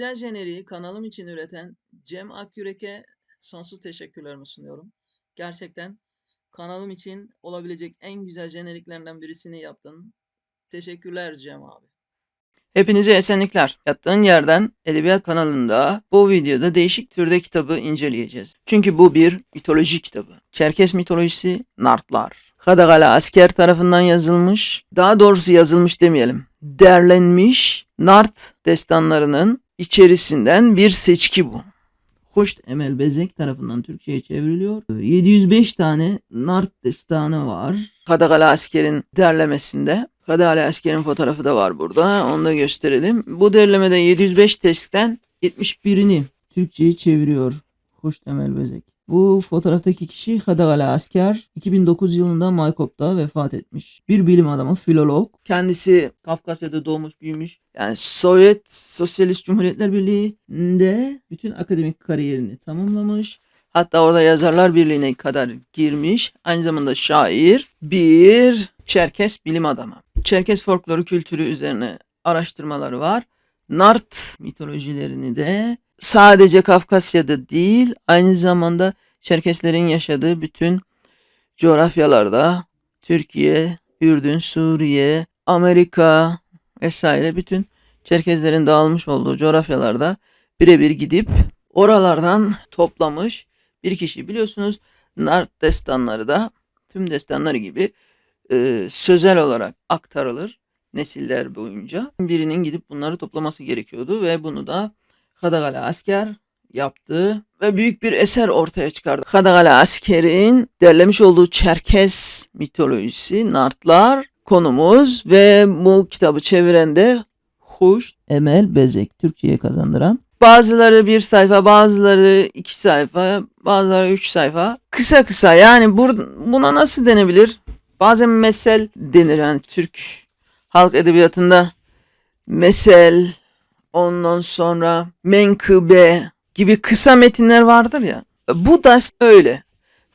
Güzel jeneriği kanalım için üreten Cem Akyürek'e sonsuz teşekkürlerimi sunuyorum. Gerçekten kanalım için olabilecek en güzel jeneriklerinden birisini yaptın. Teşekkürler Cem abi. Hepinize esenlikler. Yattığın yerden Edebiyat kanalında bu videoda değişik türde kitabı inceleyeceğiz. Çünkü bu bir mitoloji kitabı. Çerkes mitolojisi Nartlar. Kadagala asker tarafından yazılmış, daha doğrusu yazılmış demeyelim, derlenmiş Nart destanlarının içerisinden bir seçki bu. Hoşt Emel Bezek tarafından Türkçe'ye çevriliyor. 705 tane Nart destanı var. Kadagala askerin derlemesinde. Kadagala askerin fotoğrafı da var burada. Onu da gösterelim. Bu derlemede 705 testten 71'ini Türkçe'ye çeviriyor. Hoşt Emel Bezek. Bu fotoğraftaki kişi Kadagala asker 2009 yılında Maykop'ta vefat etmiş. Bir bilim adamı, filolog. Kendisi Kafkasya'da doğmuş, büyümüş. Yani Sovyet Sosyalist Cumhuriyetler Birliği'nde bütün akademik kariyerini tamamlamış. Hatta orada Yazarlar Birliği'ne kadar girmiş. Aynı zamanda şair, bir Çerkes bilim adamı. Çerkes folkloru kültürü üzerine araştırmaları var. Nart mitolojilerini de sadece Kafkasya'da değil, aynı zamanda Çerkeslerin yaşadığı bütün coğrafyalarda, Türkiye, Ürdün, Suriye, Amerika vesaire bütün Çerkezlerin dağılmış olduğu coğrafyalarda birebir gidip oralardan toplamış bir kişi. Biliyorsunuz Nart destanları da tüm destanları gibi e, sözel olarak aktarılır nesiller boyunca. Birinin gidip bunları toplaması gerekiyordu ve bunu da Kadagala asker yaptı ve büyük bir eser ortaya çıkardı. Kadagala askerin derlemiş olduğu Çerkes mitolojisi, Nartlar konumuz ve bu kitabı çeviren de Huş Emel Bezek Türkçe'ye kazandıran. Bazıları bir sayfa, bazıları iki sayfa, bazıları üç sayfa. Kısa kısa yani bur buna nasıl denebilir? Bazen mesel denir yani Türk halk edebiyatında mesel, ondan sonra menkıbe gibi kısa metinler vardır ya. Bu da öyle.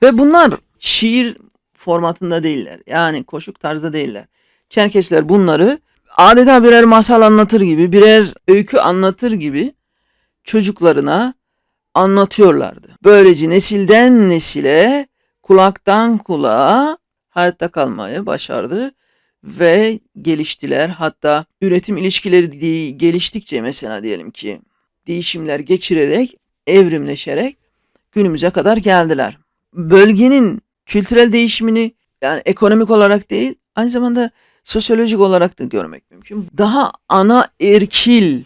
Ve bunlar şiir formatında değiller. Yani koşuk tarzda değiller. Çerkesler bunları adeta birer masal anlatır gibi, birer öykü anlatır gibi çocuklarına anlatıyorlardı. Böylece nesilden nesile, kulaktan kulağa hayatta kalmayı başardı ve geliştiler. Hatta üretim ilişkileri geliştikçe mesela diyelim ki değişimler geçirerek, evrimleşerek günümüze kadar geldiler. Bölgenin kültürel değişimini yani ekonomik olarak değil, aynı zamanda sosyolojik olarak da görmek mümkün. Daha ana erkil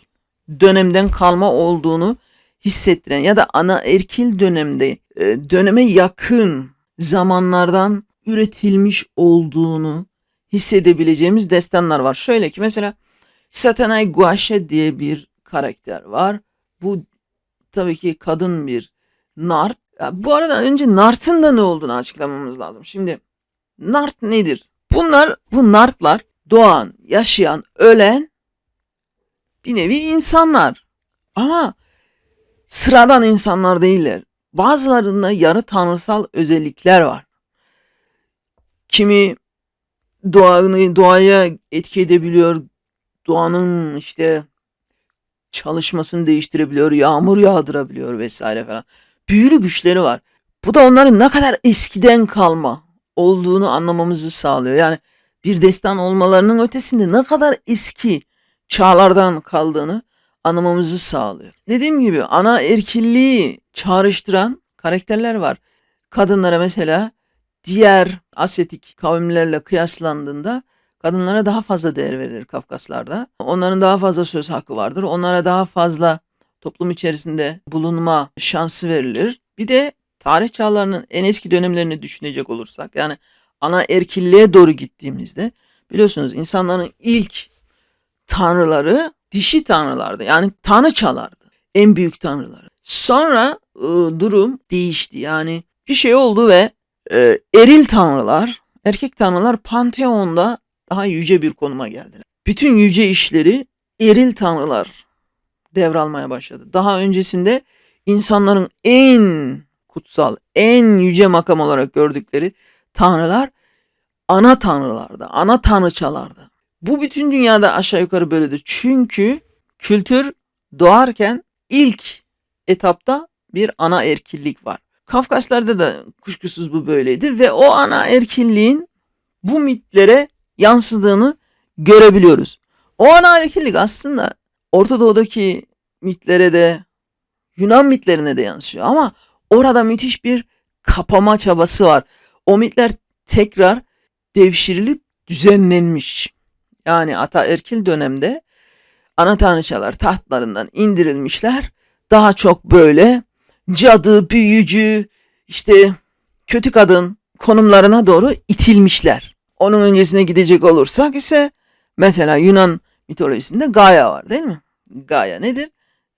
dönemden kalma olduğunu hissettiren ya da ana erkil dönemde e, döneme yakın zamanlardan üretilmiş olduğunu hissedebileceğimiz destanlar var. Şöyle ki mesela Satanay Guache diye bir karakter var. Bu tabii ki kadın bir Nart. Ya bu arada önce Nart'ın da ne olduğunu açıklamamız lazım. Şimdi Nart nedir? Bunlar bu Nartlar doğan, yaşayan, ölen bir nevi insanlar. Ama sıradan insanlar değiller. Bazılarında yarı tanrısal özellikler var. Kimi doğanı, doğaya etki edebiliyor. Doğanın işte çalışmasını değiştirebiliyor. Yağmur yağdırabiliyor vesaire falan. Büyülü güçleri var. Bu da onların ne kadar eskiden kalma olduğunu anlamamızı sağlıyor. Yani bir destan olmalarının ötesinde ne kadar eski çağlardan kaldığını anlamamızı sağlıyor. Dediğim gibi ana erkilliği çağrıştıran karakterler var. Kadınlara mesela diğer asyetik kavimlerle kıyaslandığında kadınlara daha fazla değer verilir Kafkaslarda. Onların daha fazla söz hakkı vardır. Onlara daha fazla toplum içerisinde bulunma şansı verilir. Bir de tarih çağlarının en eski dönemlerini düşünecek olursak yani ana erkilliğe doğru gittiğimizde biliyorsunuz insanların ilk tanrıları dişi tanrılardı. Yani tanrıçalardı. En büyük tanrıları. Sonra e, durum değişti. Yani bir şey oldu ve e, eril tanrılar, erkek tanrılar panteonda daha yüce bir konuma geldiler. Bütün yüce işleri eril tanrılar devralmaya başladı. Daha öncesinde insanların en kutsal, en yüce makam olarak gördükleri tanrılar ana tanrılardı, ana tanrıçalardı. Bu bütün dünyada aşağı yukarı böyledir. Çünkü kültür doğarken ilk etapta bir ana erkillik var. Kafkaslarda da kuşkusuz bu böyleydi ve o ana erkilliğin bu mitlere yansıdığını görebiliyoruz. O ana erkillik aslında Orta Doğu'daki mitlere de Yunan mitlerine de yansıyor ama orada müthiş bir kapama çabası var. O mitler tekrar devşirilip düzenlenmiş. Yani ataerkil dönemde ana tanrıçalar tahtlarından indirilmişler. Daha çok böyle cadı, büyücü, işte kötü kadın konumlarına doğru itilmişler. Onun öncesine gidecek olursak ise mesela Yunan mitolojisinde Gaia var değil mi? Gaia nedir?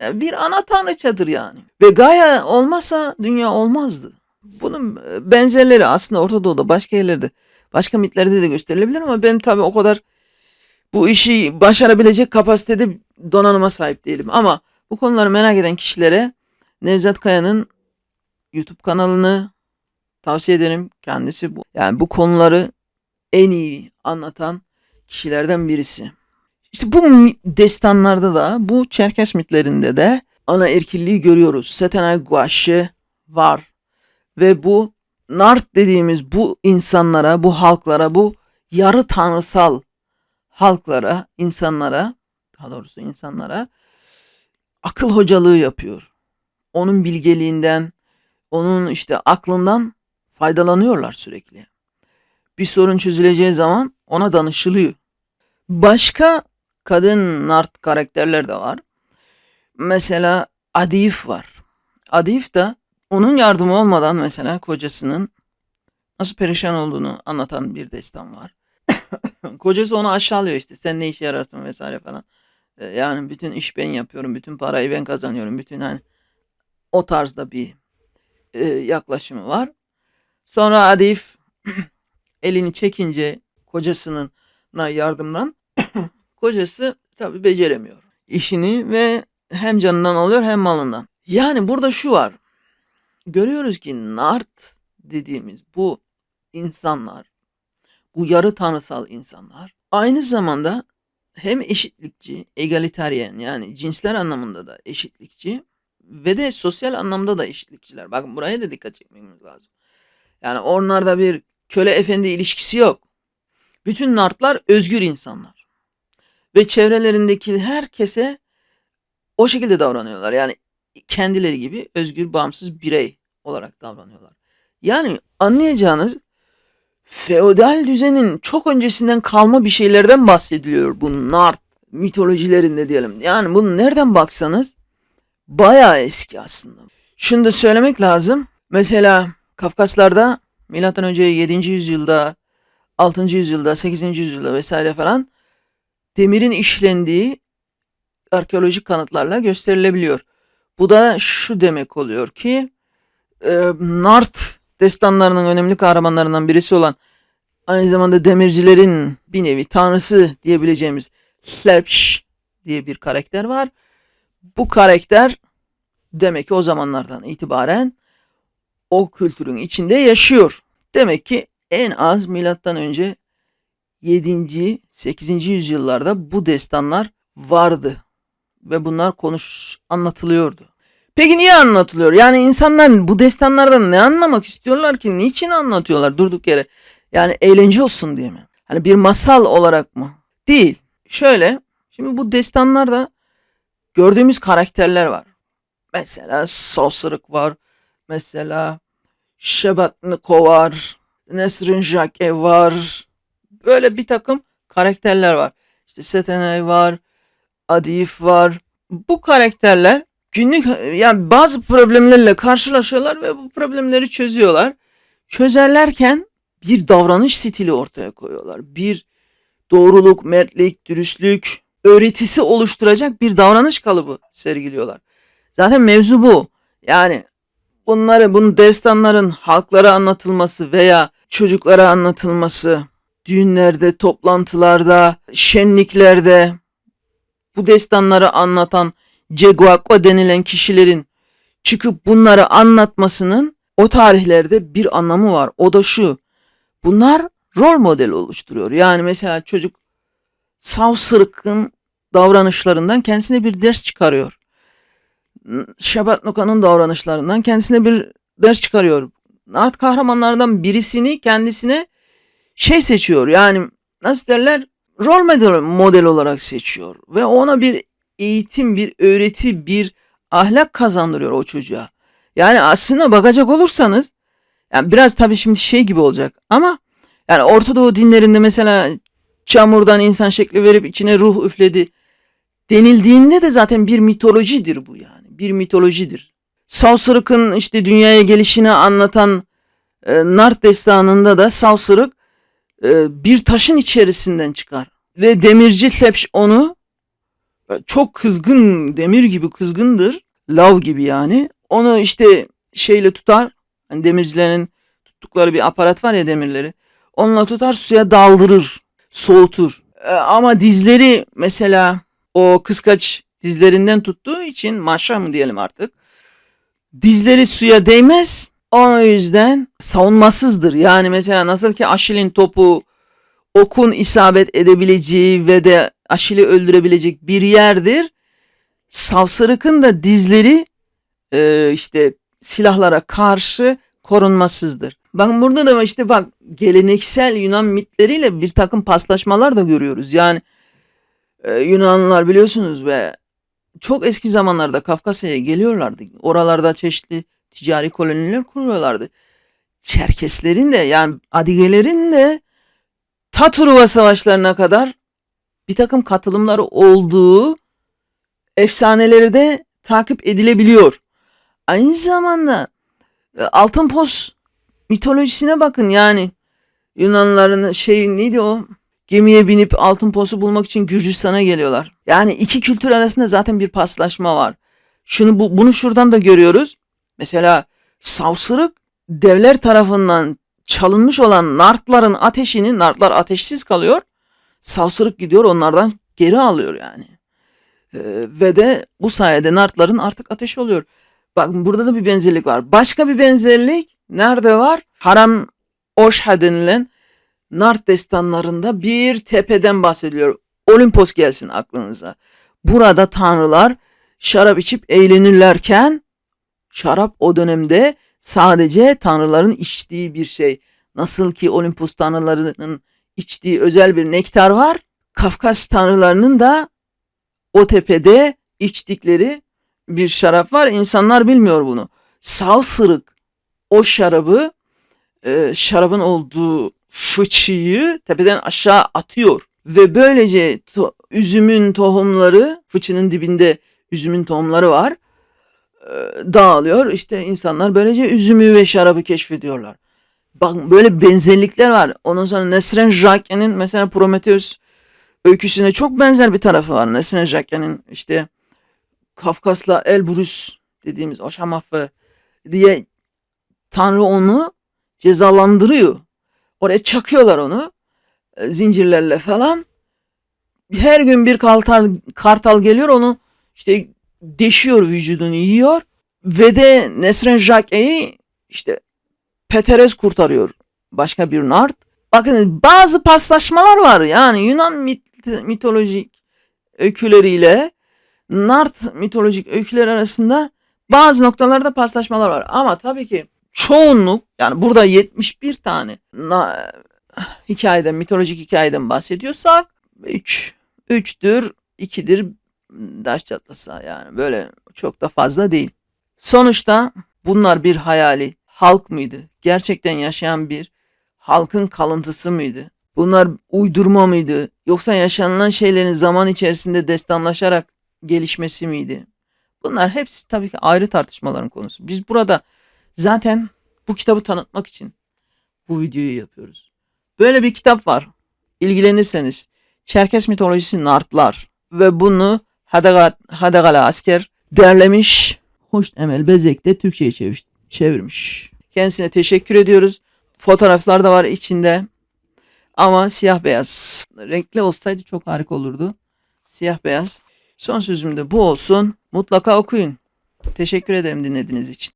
Yani bir ana tanrıçadır yani. Ve Gaia olmasa dünya olmazdı. Bunun e, benzerleri aslında Orta Doğu'da başka yerlerde, başka mitlerde de gösterilebilir ama benim tabii o kadar bu işi başarabilecek kapasitede donanıma sahip değilim. Ama bu konuları merak eden kişilere Nevzat Kaya'nın YouTube kanalını tavsiye ederim. Kendisi bu. Yani bu konuları en iyi anlatan kişilerden birisi. İşte bu destanlarda da bu Çerkes mitlerinde de ana erkilliği görüyoruz. Setenay Guaşı var. Ve bu Nart dediğimiz bu insanlara, bu halklara, bu yarı tanrısal halklara, insanlara, daha doğrusu insanlara akıl hocalığı yapıyor. Onun bilgeliğinden, onun işte aklından faydalanıyorlar sürekli. Bir sorun çözüleceği zaman ona danışılıyor. Başka kadın nart karakterler de var. Mesela Adif var. Adif de onun yardımı olmadan mesela kocasının nasıl perişan olduğunu anlatan bir destan var. Kocası onu aşağılıyor işte sen ne işe yararsın vesaire falan. Ee, Yani bütün iş ben yapıyorum, bütün parayı ben kazanıyorum, bütün hani o tarzda bir e, yaklaşımı var. Sonra Adif elini çekince kocasının yardımdan kocası tabi beceremiyor işini ve hem canından alıyor hem malından. Yani burada şu var. Görüyoruz ki Nart dediğimiz bu insanlar, bu yarı tanrısal insanlar aynı zamanda hem eşitlikçi, egalitaryen yani cinsler anlamında da eşitlikçi ve de sosyal anlamda da eşitlikçiler. Bakın buraya da dikkat çekmemiz lazım. Yani onlarda bir köle efendi ilişkisi yok. Bütün nartlar özgür insanlar. Ve çevrelerindeki herkese o şekilde davranıyorlar. Yani kendileri gibi özgür, bağımsız birey olarak davranıyorlar. Yani anlayacağınız feodal düzenin çok öncesinden kalma bir şeylerden bahsediliyor bu Nart mitolojilerinde diyelim. Yani bunu nereden baksanız bayağı eski aslında. Şunu da söylemek lazım. Mesela Kafkaslarda milattan önce 7. yüzyılda, 6. yüzyılda, 8. yüzyılda vesaire falan demirin işlendiği arkeolojik kanıtlarla gösterilebiliyor. Bu da şu demek oluyor ki e, Nart destanlarının önemli kahramanlarından birisi olan aynı zamanda demircilerin bir nevi tanrısı diyebileceğimiz Slepş diye bir karakter var. Bu karakter demek ki o zamanlardan itibaren o kültürün içinde yaşıyor. Demek ki en az milattan önce 7. 8. yüzyıllarda bu destanlar vardı ve bunlar konuş anlatılıyordu. Peki niye anlatılıyor? Yani insanlar bu destanlardan ne anlamak istiyorlar ki? Niçin anlatıyorlar durduk yere? Yani eğlence olsun diye mi? Hani bir masal olarak mı? Değil. Şöyle, şimdi bu destanlarda gördüğümüz karakterler var. Mesela Sosırık var. Mesela Şebatniko var. Nesrin Jake var. Böyle bir takım karakterler var. İşte Setenay var. Adif var. Bu karakterler günlük yani bazı problemlerle karşılaşıyorlar ve bu problemleri çözüyorlar. Çözerlerken bir davranış stili ortaya koyuyorlar. Bir doğruluk, mertlik, dürüstlük öğretisi oluşturacak bir davranış kalıbı sergiliyorlar. Zaten mevzu bu. Yani bunları, bunun destanların halklara anlatılması veya çocuklara anlatılması, düğünlerde, toplantılarda, şenliklerde bu destanları anlatan Ceguakwa denilen kişilerin çıkıp bunları anlatmasının o tarihlerde bir anlamı var. O da şu. Bunlar rol model oluşturuyor. Yani mesela çocuk Savsırık'ın davranışlarından kendisine bir ders çıkarıyor. Şabat Noka'nın davranışlarından kendisine bir ders çıkarıyor. Nart kahramanlardan birisini kendisine şey seçiyor. Yani nasıl derler? Rol model, model olarak seçiyor. Ve ona bir eğitim, bir öğreti, bir ahlak kazandırıyor o çocuğa. Yani aslında bakacak olursanız yani biraz tabii şimdi şey gibi olacak ama yani Orta Doğu dinlerinde mesela çamurdan insan şekli verip içine ruh üfledi denildiğinde de zaten bir mitolojidir bu yani. Bir mitolojidir. Savsırık'ın işte dünyaya gelişini anlatan e, Nart destanında da Savsırık e, bir taşın içerisinden çıkar. Ve demirci Tepş onu e, çok kızgın, demir gibi kızgındır. Lav gibi yani. Onu işte şeyle tutar. Hani demircilerin tuttukları bir aparat var ya demirleri. Onunla tutar suya daldırır. Soğutur. E, ama dizleri mesela o kıskaç dizlerinden tuttuğu için maşa mı diyelim artık. Dizleri suya değmez. O yüzden savunmasızdır. Yani mesela nasıl ki Aşil'in topu okun isabet edebileceği ve de Aşil'i öldürebilecek bir yerdir. Savsırık'ın da dizleri e, işte silahlara karşı korunmasızdır. Bak burada da işte bak geleneksel Yunan mitleriyle bir takım paslaşmalar da görüyoruz. Yani e, Yunanlılar biliyorsunuz ve çok eski zamanlarda Kafkasya'ya geliyorlardı. Oralarda çeşitli ticari koloniler kuruyorlardı. Çerkeslerin de yani Adigelerin de ta Truva savaşlarına kadar bir takım katılımları olduğu efsaneleri de takip edilebiliyor. Aynı zamanda e, Altın Poz mitolojisine bakın yani Yunanlıların şey neydi o? Gemiye binip altın posu bulmak için Gürcistan'a geliyorlar. Yani iki kültür arasında zaten bir paslaşma var. Şunu bu, bunu şuradan da görüyoruz. Mesela Savsırık devler tarafından çalınmış olan Nartların ateşini Nartlar ateşsiz kalıyor. Savsırık gidiyor onlardan geri alıyor yani. Ee, ve de bu sayede Nartların artık ateşi oluyor. Bak burada da bir benzerlik var. Başka bir benzerlik nerede var? Haram Oşha denilen Nart destanlarında bir tepeden bahsediliyor. Olimpos gelsin aklınıza. Burada tanrılar şarap içip eğlenirlerken şarap o dönemde sadece tanrıların içtiği bir şey. Nasıl ki Olimpos tanrılarının içtiği özel bir nektar var. Kafkas tanrılarının da o tepede içtikleri bir şarap var. İnsanlar bilmiyor bunu. Savsırık o şarabı e, şarabın olduğu fıçıyı tepeden aşağı atıyor. Ve böylece to- üzümün tohumları fıçının dibinde üzümün tohumları var. e, dağılıyor. İşte insanlar böylece üzümü ve şarabı keşfediyorlar. Bak böyle benzerlikler var. Ondan sonra Nesrin Jacques'in mesela Prometheus öyküsüne çok benzer bir tarafı var. Nesrin Jacques'in işte Kafkas'la Elbrus dediğimiz o şamafı diye Tanrı onu cezalandırıyor. Oraya çakıyorlar onu e, zincirlerle falan. Her gün bir kartal, kartal geliyor onu işte deşiyor vücudunu yiyor. Ve de Nesrin Jacques'i işte Peteres kurtarıyor. Başka bir nart. Bakın bazı paslaşmalar var yani Yunan mit, mitolojik öyküleriyle Nart mitolojik öyküler arasında bazı noktalarda paslaşmalar var. Ama tabii ki çoğunluk yani burada 71 tane na, hikayeden mitolojik hikayeden bahsediyorsak 3 3'tür 2'dir daş çatlasa yani böyle çok da fazla değil. Sonuçta bunlar bir hayali halk mıydı? Gerçekten yaşayan bir halkın kalıntısı mıydı? Bunlar uydurma mıydı? Yoksa yaşanılan şeylerin zaman içerisinde destanlaşarak gelişmesi miydi? Bunlar hepsi tabii ki ayrı tartışmaların konusu. Biz burada zaten bu kitabı tanıtmak için bu videoyu yapıyoruz. Böyle bir kitap var. İlgilenirseniz Çerkes mitolojisi Nartlar ve bunu Hadagal, Hadagala asker derlemiş. Hoş Emel Bezek de Türkçe'ye çevir- çevirmiş. Kendisine teşekkür ediyoruz. Fotoğraflar da var içinde. Ama siyah beyaz. Renkli olsaydı çok harika olurdu. Siyah beyaz. Son sözüm de bu olsun. Mutlaka okuyun. Teşekkür ederim dinlediğiniz için.